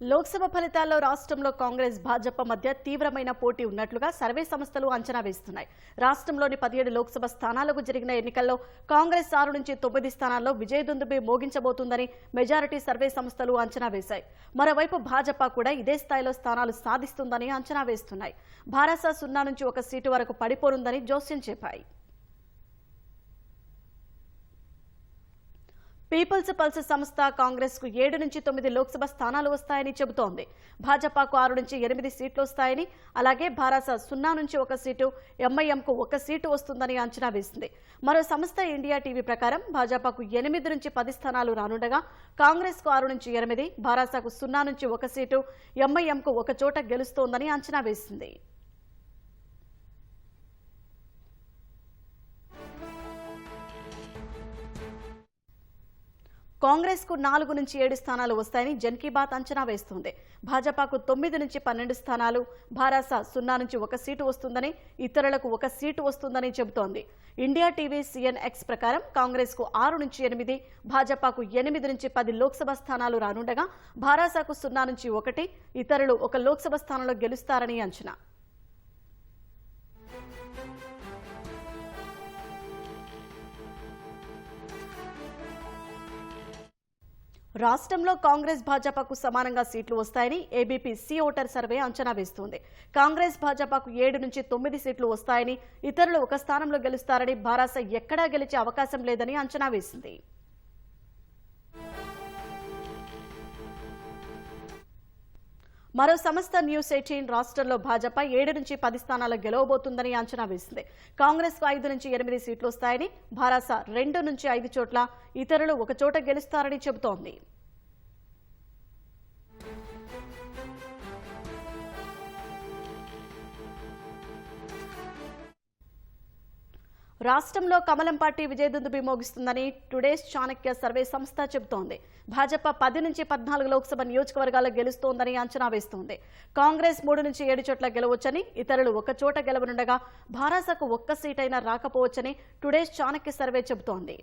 లోక్సభ ఫలితాల్లో రాష్ట్రంలో కాంగ్రెస్ భాజపా మధ్య తీవ్రమైన పోటీ ఉన్నట్లుగా సర్వే సంస్థలు అంచనా వేస్తున్నాయి. రాష్ట్రంలోని పదిహేడు లోక్సభ స్థానాలకు జరిగిన ఎన్నికల్లో కాంగ్రెస్ ఆరు నుంచి తొమ్మిది స్థానాల్లో విజయదుందుబి మోగించబోతుందని మెజారిటీ సర్వే సంస్థలు అంచనా వేశాయి. మరోవైపు భాజపా కూడా ఇదే స్థాయిలో స్థానాలు సాధిస్తుందని అంచనా వేస్తున్నాయి. భారస సున్నా నుంచి ఒక సీటు వరకు పడిపోనుందని జోస్యం చెప్పాయి. పీపుల్స్ పల్స్ సంస్థ కాంగ్రెస్కు ఏడు నుంచి తొమ్మిది లోక్సభ స్థానాలు వస్తాయని చెబుతోంది. భాజపాకు ఆరు నుంచి ఎనిమిది సీట్లు వస్తాయని అలాగే భారస సున్నా నుంచి ఒక సీటు ఎంఐఎంకు ఒక సీటు వస్తుందని అంచనా వేసింది. మరో సంస్థ ఇండియా టీవీ ప్రకారం భాజపాకు ఎనిమిది నుంచి పది స్థానాలు రానుండగా కాంగ్రెస్కు ఆరు నుంచి ఎనిమిది భారసకు సున్నా నుంచి ఒక సీటు ఎంఐఎంకు ఒక చోట గెలుస్తోందని అంచనా వేసింది. కాంగ్రెస్కు నాలుగు నుంచి ఏడు స్థానాలు వస్తాయని జన్ కీ బాత్ అంచనా వేస్తోంది. భాజపాకు తొమ్మిది నుంచి పన్నెండు స్థానాలు భారాస సున్నా నుంచి ఒక సీటు వస్తుందని ఇతరులకు ఒక సీటు వస్తుందని చెబుతోంది. ఇండియా టీవీ సీఎన్ ఎక్స్ ప్రకారం కాంగ్రెస్కు ఆరు నుంచి ఎనిమిది భాజపాకు ఎనిమిది నుంచి పది లోక్సభ స్థానాలు రానుండగా భారాసాకు సున్నా నుంచి ఒకటి ఇతరులు ఒక లోక్సభ స్థానంలో గెలుస్తారని అంచనా. రాష్ట్రంలో కాంగ్రెస్ భాజపాకు సమానంగా సీట్లు వస్తాయని ఏబీపీ సి ఓటర్ సర్వే అంచనా వేస్తోంది. కాంగ్రెస్ భాజపాకు ఏడు నుంచి తొమ్మిది సీట్లు వస్తాయని ఇతరులు ఒక స్థానంలో గెలుస్తారని భారాస ఎక్కడా గెలిచే అవకాశం లేదని అంచనా వేసింది. మరో సంస్థ న్యూస్ ఎయిటీన్ రాష్ట్రంలో భాజపా ఏడు నుంచి పది స్థానాలు గెలవబోతుందని అంచనా వేసింది. కాంగ్రెస్కు ఐదు నుంచి ఎనిమిది సీట్లు వస్తాయని భారాస రెండు నుంచి ఐదు చోట్ల ఇతరులు ఒక చోట గెలుస్తారని చెబుతోంది. రాష్ట్రంలో కమలం పార్టీ విజయదుందుబి మోగిస్తుందని టుడేస్ చాణక్య సర్వే సంస్థ చెబుతోంది. భాజపా పది నుంచి పద్నాలుగు లోక్సభ నియోజకవర్గాల్లో గెలుస్తోందని అంచనా వేస్తోంది. కాంగ్రెస్ మూడు నుంచి ఏడు చోట్ల గెలవచ్చని ఇతరులు ఒక చోట గెలవనుండగా భారాసకు ఒక్క సీటైనా రాకపోవచ్చని టుడేస్ చాణక్య సర్వే చెబుతోంది.